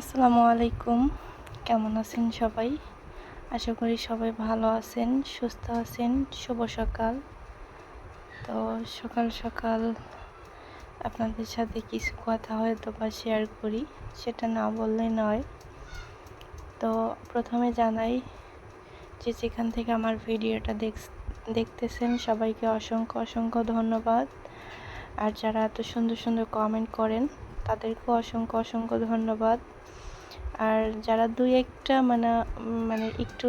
আসসালামু আলাইকুম। কেমন আছেন সবাই? আশা করি সবাই ভালো আছেন, সুস্থ আছেন। শুভ সকাল। তো সকাল সকাল আপনাদের সাথে কিছু কথা হয়তো বা শেয়ার করি, সেটা না বললে নয়। তো প্রথমে জানাই যে যেখান থেকে আমার ভিডিওটা দেখ, দেখতেছেন, সবাইকে অসংখ্য অসংখ্য ধন্যবাদ। আর যারা এত সুন্দর সুন্দর কমেন্ট করেন, তাদেরকেও অসংখ্য অসংখ্য ধন্যবাদ। আর যারা দুই একটা মানে মানে একটু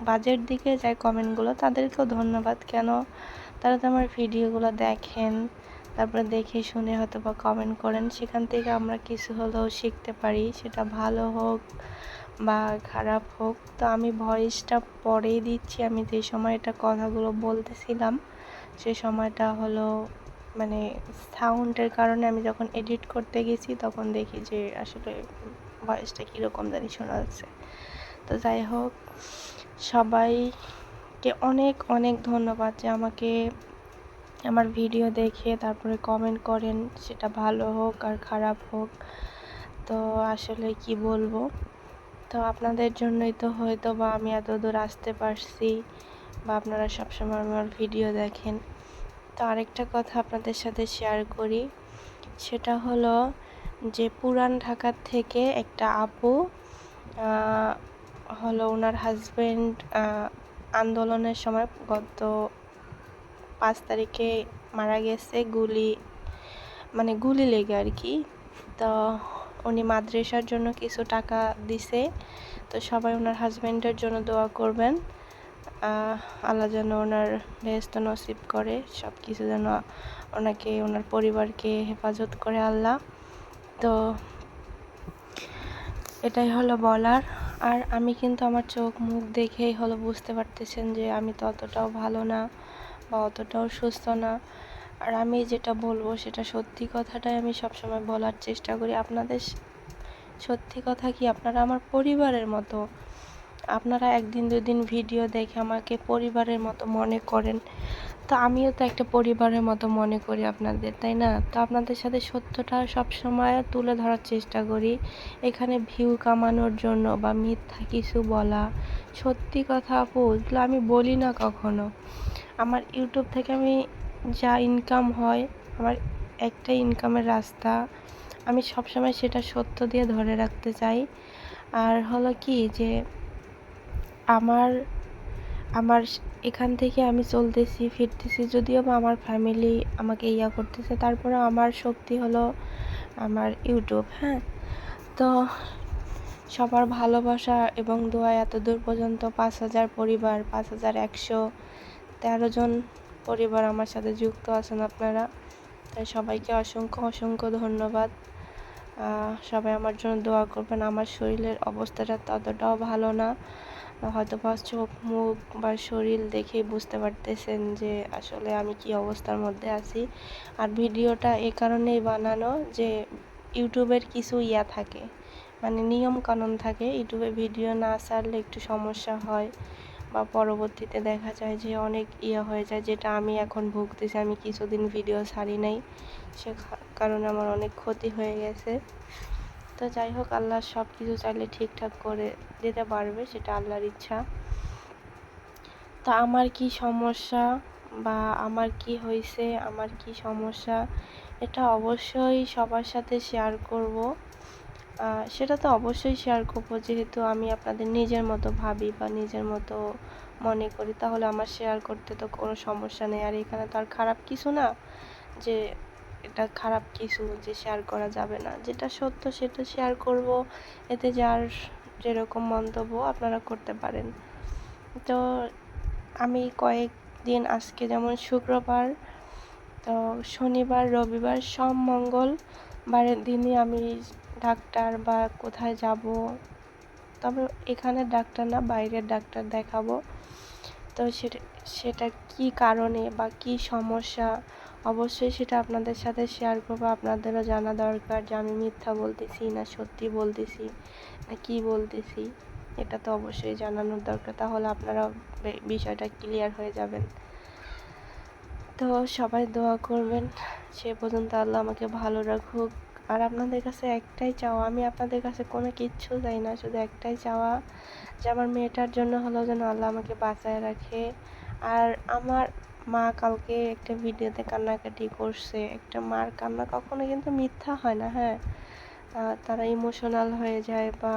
বাজের দিকে যায় কমেন্টগুলো, তাদেরকেও ধন্যবাদ। কেন? তারা তো আমার ভিডিওগুলো দেখেন, তারপরে দেখে শুনে হয়তো বা কমেন্ট করেন। সেখান থেকে আমরা কিছু হলেও শিখতে পারি, সেটা ভালো হোক বা খারাপ হোক। তো আমি ভয়েসটা পরেই দিচ্ছি, আমি যে সময়টা কথাগুলো বলতেছিলাম, সে সময়টা হলো মানে সাউন্ডের কারণে আমি যখন এডিট করতে গেছি, তখন দেখি যে আসলে ভয়েসটা কীরকম জানি শোনা যাচ্ছে। তো যাই হোক, সবাইকে অনেক অনেক ধন্যবাদ যে আমাকে আমার ভিডিও দেখে তারপরে কমেন্ট করেন সেটা ভালো হোক আর খারাপ হোক। তো আসলে কি বলব? তো আপনাদের জন্যই তো হয়তো বা আমি এত দূর আসতে পারছি বা আপনারা সবসময় আমার ভিডিও দেখেন। তো আরেকটা কথা আপনাদের সাথে শেয়ার করি, সেটা হলো যে পুরান ঢাকার থেকে একটা আপু হলো ওনার হাজব্যান্ড আন্দোলনের সময় গত পাঁচ তারিখে মারা গেছে গুলি মানে গুলি লেগে আর কি। তো উনি মাদ্রাসার জন্য কিছু টাকা দিছে, তো সবাই ওনার হাজব্যান্ডের জন্য দোয়া করবেন। আল্লাহ যেন ওনার বেহেস্ত নসিব করে সব কিছু যেন ওনাকে ওনার পরিবারকে হেফাজত করে আল্লাহ। তো এটাই হলো বলার। আর আমি কিন্তু আমার চোখ মুখ দেখেই হলো বুঝতে পারতেছেন যে আমি তো অতটাও ভালো না বা অতটাও সুস্থ না। আর আমি যেটা বলব সেটা সত্যি কথাটাই আমি সবসময় বলার চেষ্টা করি। আপনাদের সত্যি কথা কি আপনারা আমার পরিবারের মতো? আপনারা একদিন দুদিন ভিডিও দেখে আমাকে পরিবারের মতো মনে করেন। তো আমিও তো একটা পরিবারের মতো মনে করি আপনাদের, তাই না? তো আপনাদের সাথে সত্যটা সবসময় তুলে ধরার চেষ্টা করি। এখানে ভিউ কামানোর জন্য বা মিথ্যা কিছু বলা। সত্যি কথা আপু, এগুলো আমি বলি না কখনো। আমার ইউটিউব থেকে আমি যা ইনকাম হয়, আমার একটা ইনকামের রাস্তা। আমি সবসময় সেটা সত্য দিয়ে ধরে রাখতে চাই। আর হলো কি যে, আমার আমার এখান থেকে আমি চলতেছি, ফিরতেছি, যদিও বা আমার ফ্যামিলি আমাকে ইয়া করতেছে তারপরে আমার শক্তি হলো আমার ইউটিউব হ্যাঁ? তো সবার ভালোবাসা এবং দোয়া এত দূর পর্যন্ত পাঁচ হাজার পরিবার, পাঁচ হাজার একশো তেরো জন পরিবার আমার সাথে যুক্ত আছেন আপনারা। তাই সবাইকে অসংখ্য অসংখ্য ধন্যবাদ। সবাই আমার জন্য দোয়া করবেন। আমার শরীরের অবস্থাটা ততটাও ভালো না। হয়তো বা চোখ, মুখ বা শরীর দেখেই বুঝতে পারতেছেন যে আসলে আমি কি অবস্থার মধ্যে আছি। আর ভিডিওটা এ কারণেই বানানো যে ইউটিউবের কিছু ইয়া থাকে মানে নিয়ম কানুন থাকে। ইউটিউবে ভিডিও না ছাড়লে একটু সমস্যা হয় বা পরবর্তীতে দেখা যায় যে অনেক ইয়ে হয়ে যায়, যেটা আমি এখন ভুগতেছি। আমি কিছুদিন ভিডিও ছাড়ি নাই, সে কারণে আমার অনেক ক্ষতি হয়ে গেছে। তো যাই হোক, আল্লাহ সব কিছু চাইলে ঠিকঠাক করে দিতে পারবে, সেটা আল্লাহর ইচ্ছা। তা আমার কি সমস্যা বা আমার কি হয়েছে আমার কি সমস্যা, এটা অবশ্যই সবার সাথে শেয়ার করব। সেটা তো অবশ্যই শেয়ার করব, যেহেতু আমি আপনাদের নিজের মতো ভাবি বা নিজের মতো মনে করি, তাহলে আমার শেয়ার করতে তো কোনো সমস্যা নেই। আর এখানে তো আর খারাপ কিছু না, যে এটা খারাপ কিছু যে শেয়ার করা যাবে না। যেটা সত্য সেটা শেয়ার করব। এতে যার যেরকম মন্তব্য আপনারা করতে পারেন। তো আমি কয়েকদিন আজকে যেমন শুক্রবার, তো শনিবার, রবিবার সব মঙ্গল বারের দিনই আমি ডাক্তার বা কোথায় যাব, তবে এখানে ডাক্তার না, বাইরের ডাক্তার দেখাবো। তো সেটা সেটা কী কারণে বা কী সমস্যা অবশ্যই সেটা আপনাদের সাথে শেয়ার করব। আপনাদেরও জানা দরকার যে আমি মিথ্যা বলতেছি না সত্যি বলতেছি, না কী বলতেছি, এটা তো অবশ্যই জানানোর দরকার। তাহলে আপনারা বিষয়টা ক্লিয়ার হয়ে যাবেন। তো সবাই দোয়া করবেন, সে পর্যন্ত আল্লাহ আমাকে ভালো রাখুক। আর আপনাদের কাছে একটাই চাওয়া, আমি আপনাদের কাছে কোনো কিচ্ছু চাই না, শুধু একটাই চাওয়া যে আমার মেয়েটার জন্য হলো যেন আল্লাহ আমাকে বাঁচায় রাখে। আর আমার মা কালকে একটা ভিডিওতে কান্নাকাটি করছে। একটা মার কান্না কখনো কিন্তু মিথ্যা হয় না হ্যাঁ? তারা ইমোশনাল হয়ে যায় বা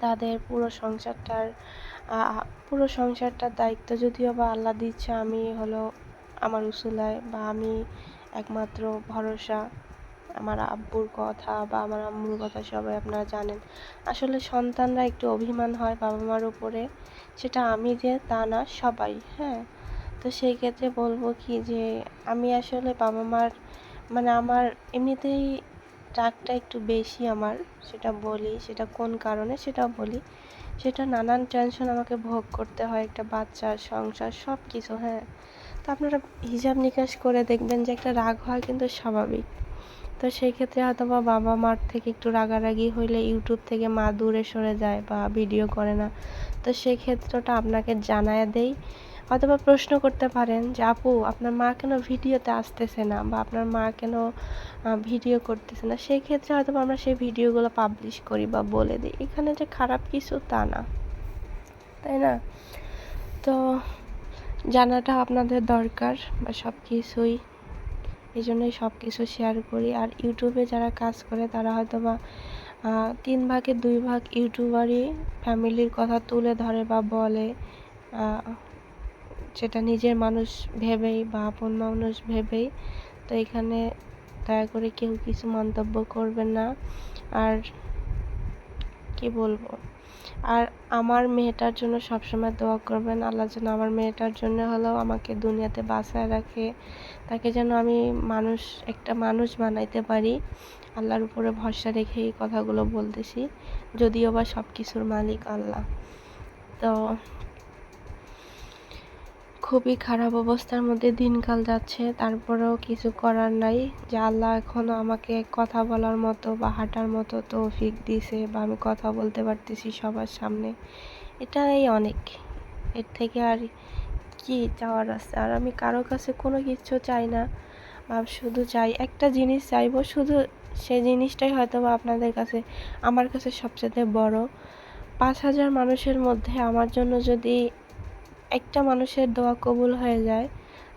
তাদের পুরো সংসারটার পুরো সংসারটার দায়িত্ব যদিও বা আল্লাহ দিচ্ছে, আমি হলো আমার উসুলায় বা আমি একমাত্র ভরসা। আমার আব্বুর কথা বা আমার আম্মুর কথা সবাই আপনারা জানেন। আসলে সন্তানরা একটু অভিমান হয় বাবা মার উপরে, সেটা আমি যে তা না, সবাই হ্যাঁ? তো সেই ক্ষেত্রে বলব কি যে, আমি আসলে বাবা মার মানে আমার এমনিতেই রাগটা একটু বেশি আমার, সেটা বলি, সেটা কোন কারণে সেটাও বলি। সেটা নানান টেনশন আমাকে ভোগ করতে হয়, একটা বাচ্চার সংসার সব কিছু হ্যাঁ। তো আপনারা হিসাব নিকাশ করে দেখবেন যে একটা রাগ হয় কিন্তু স্বাভাবিক। তো সেই ক্ষেত্রে হয়তো বা বাবা মার থেকে একটু রাগারাগি হইলে ইউটিউব থেকে মা দূরে সরে যায় বা ভিডিও করে না। তো সেই ক্ষেত্রটা আপনাকে জানায় দেই। অথবা প্রশ্ন করতে পারেন যে, আপু, আপনার মা কেন ভিডিওতে আসতেছে না বা আপনার মা কেন ভিডিও করতেছে না? সেই ক্ষেত্রে হয়তো আমরা সেই ভিডিওগুলো পাবলিশ করি বা বলে দিই। এখানে যে খারাপ কিছু তা না। তাই না? তো জানাটা আপনাদের দরকার বা সব কিছুই এই জন্যই সব কিছু শেয়ার করি। আর ইউটিউবে যারা কাজ করে, তারা হয়তো বা তিন ভাগে দুই ভাগ ইউটিউবারই ফ্যামিলির কথা তুলে ধরে বা বলে। সেটা নিজের মানুষ ভেবেই বা আপন মানুষ ভেবেই। তো এখানে দয়া করে কেউ কিছু মন্তব্য করবেন না। আর কি বলব? আর আমার মেয়েটার জন্য সবসময় দোয়া করবেন, আল্লাহ যেন আমার মেয়েটার জন্য হলেও আমাকে দুনিয়াতে বাঁচায় রাখে। তাকে যেন আমি মানুষ, একটা মানুষ বানাইতে পারি। আল্লাহর উপরে ভরসা রেখে এই কথাগুলো বলতেছি, যদিও বা সব কিছুর মালিক আল্লাহ। তো খুবই খারাপ অবস্থার মধ্যে দিনকাল যাচ্ছে, তারপরেও কিছু করার নাই। যে আল্লাহ এখনও আমাকে কথা বলার মতো বা হাঁটার মতো তৌফিক দিছে বা আমি কথা বলতে পারতেছি সবার সামনে, এটাই অনেক। এর থেকে আর কি চাওয়ার আছে? আর আমি কারও কাছে কোনো কিছু চাই না শুধু চাই, একটা জিনিস চাইব, শুধু সেই জিনিসটাই হয়তো বা আপনাদের কাছে, আমার কাছে সবচেয়ে বড়। পাঁচ হাজার মানুষের মধ্যে আমার জন্য যদি একটা মানুষের দোয়া কবুল হয়ে যায়।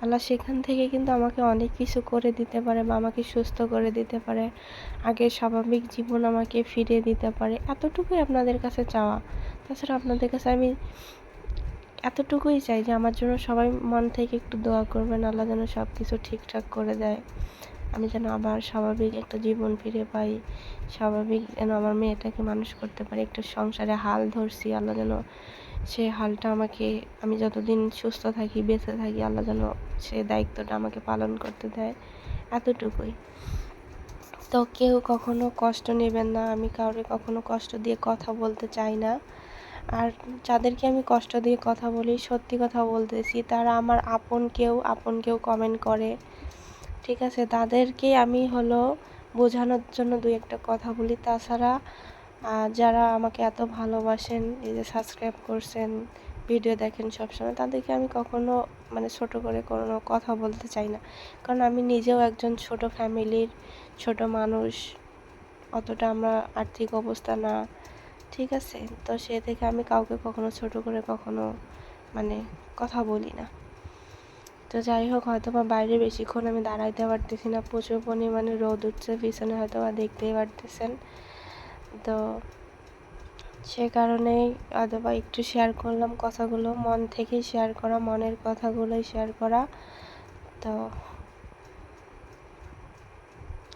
আল্লাহ সেখান থেকে কিন্তু আমাকে অনেক কিছু করে দিতে পারে বা আমাকে সুস্থ করে দিতে পারে। আগে স্বাভাবিক জীবন আমাকে ফিরিয়ে দিতে পারে। এতটুকুই আপনাদের কাছে চাওয়া। তাছাড়া আপনাদের কাছে আমি এতটুকুই চাই যে আমার জন্য সবাই মন থেকে একটু দোয়া করবেন, আল্লাহ যেন সব কিছু ঠিকঠাক করে দেয়। আমি যেন আবার স্বাভাবিক একটা জীবন ফিরে পাই, স্বাভাবিক যেন আমার মেয়েটাকে মানুষ করতে পারি, একটা সংসারে হাল ধরছি, আল্লাহ যেন সে হালটা আমাকে, আমি যতদিন সুস্থ থাকি, বেঁচে থাকি, আল্লাহ যেন সে দায়িত্বটা আমাকে পালন করতে দেয়, এতটুকুই। তো কেউ কখনো কষ্ট নেবেন না, আমি কাউকে কখনো কষ্ট দিয়ে কথা বলতে চাই না। আর যাদেরকে আমি কষ্ট দিয়ে কথা বলি, সত্যি কথা বলতেছি, তারা আমার আপন কেউ আপন কেউ কমেন্ট করে। ঠিক আছে, তাদেরকে আমি হলো বোঝানোর জন্য দুই একটা কথা বলি। তাছাড়া যারা আমাকে এত ভালোবাসেন, এই যে সাবস্ক্রাইব করছেন ভিডিও দেখেন সবসময়, তাদেরকে আমি কখনো মানে ছোট করে কোনো কথা বলতে চাই না। কারণ আমি নিজেও একজন ছোট ফ্যামিলির, ছোট মানুষ, অতটা আমরা আর্থিক অবস্থা না, ঠিক আছে? তো সে থেকে আমি কাউকে কখনো ছোট করে কখনো মানে কথা বলি না। তো যাই হোক হয়তো বা বাইরে বেশিক্ষণ আমি দাঁড়াইতে পারতেছি না, প্রচুর পরিমাণে রোদ উঠছে, পিছনে হয়তো বা দেখতেই পারতেছেন। তো সে কারণেই হয়তো বা একটু শেয়ার করলাম কথাগুলো, মন থেকেই শেয়ার করা, মনের কথাগুলোই শেয়ার করা। তো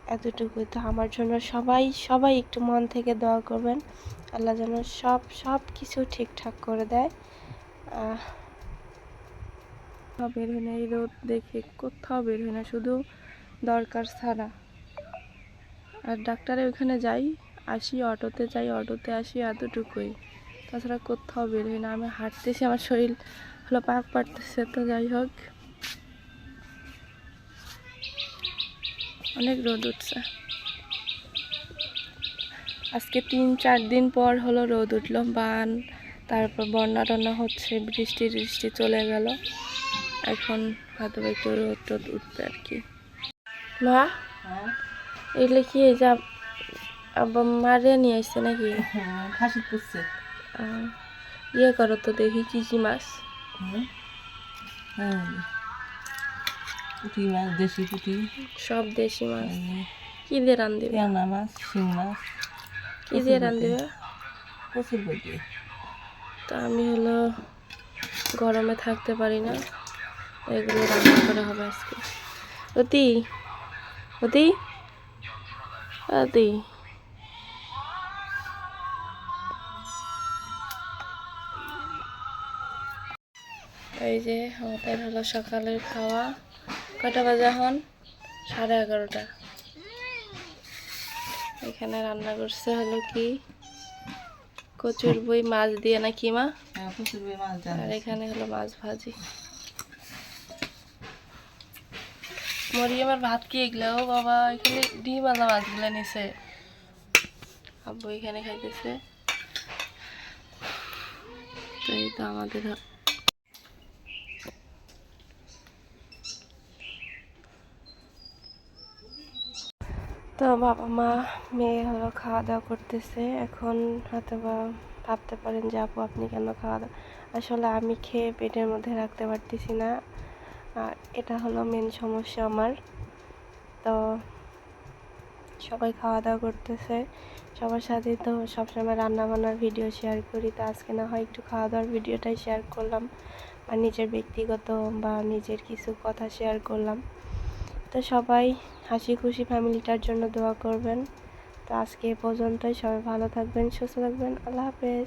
এতটুকুই তো আমার জন্য। সবাই সবাই একটু মন থেকে দোয়া করবেন। আল্লাহ যেন সব সব কিছু ঠিকঠাক করে দেয়। বের হয় না, এই রোদ দেখে কোথাও বের হয় না, শুধু দরকার ছাড়া। আর ডাক্তারের ওইখানে যাই। আসি অটোতে যাই অটোতে আসি এতটুকুই। তাছাড়া কোথাও বের হয় না আমি হাঁটতেছি আমার শরীর হলো পাক পাড়তেছে তো যাই হোক। অনেক রোদ উঠছে। আজকে তিন চার দিন পর হলো রোদ উঠল বান তারপর বন্যা টন্যা হচ্ছে বৃষ্টি বৃষ্টি চলে গেল। এখন হয়তো একটু রোদ টোদ উঠবে আর কি। মা? হ্যাঁ? এগুলো কি এই যে আব্বা মারিয়া নিয়ে আসছে নাকি? হ্যাঁ ফাঁসি আহ, ইয়ে করো তো দেখি কি কি মাছ? হ্যাঁ। হ্যাঁ। পুঁটি মাছ দেশি পুঁটি। সব দেশি মাছ। এই কি দিয়ে রান দিবে? ট্যাংরা মাছ শিং মাছ। কি দিয়ে রান দিবে? প্রচুর বইতে তো আমি হলো গরমে থাকতে পারি না। এগুলো রান্না করে হবে আজকে। অতি অতি অতি। এই যে আমাদের হলো সকালের খাওয়া। কয়টা বাজে এখন? সাড়ে এগারোটা। এখানে রান্না করছে হলো কি? কচুর বই মাছ দিয়ে না কি মা? হ্যাঁ আর এখানে হলো মাছ ভাজি। মরিয়মের ভাত কি এগুলো? ও বাবা এখানে ডিম আলা মাছগুলো নিছে। আব্বু এখানে খাইতেছে। তো এই তো আমাদের বাবা মা মেয়ে হলো খাওয়া দাওয়া করতেছে। এখন হয়তো বা ভাবতে পারেন যে, আপু, আপনি কেন খাওয়া দাওয়া আসলে আমি খেয়ে পেটের মধ্যে রাখতে পারতেছি না। আর এটা হলো মেন সমস্যা আমার। তো সবাই খাওয়া দাওয়া করতেছে। সবার সাথে তো সবসময় রান্না বান্নার ভিডিও শেয়ার করি। তো আজকে না হয় একটু খাওয়া দাওয়ার ভিডিওটাই শেয়ার করলাম। আর নিজের ব্যক্তিগত বা নিজের কিছু কথা শেয়ার করলাম। তো সবাই হাসি খুশি ফ্যামিলিটার জন্য দোয়া করবেন। তো আজকে এ পর্যন্তই। সবাই ভালো থাকবেন, সুস্থ থাকবেন। আল্লাহ হাফেজ।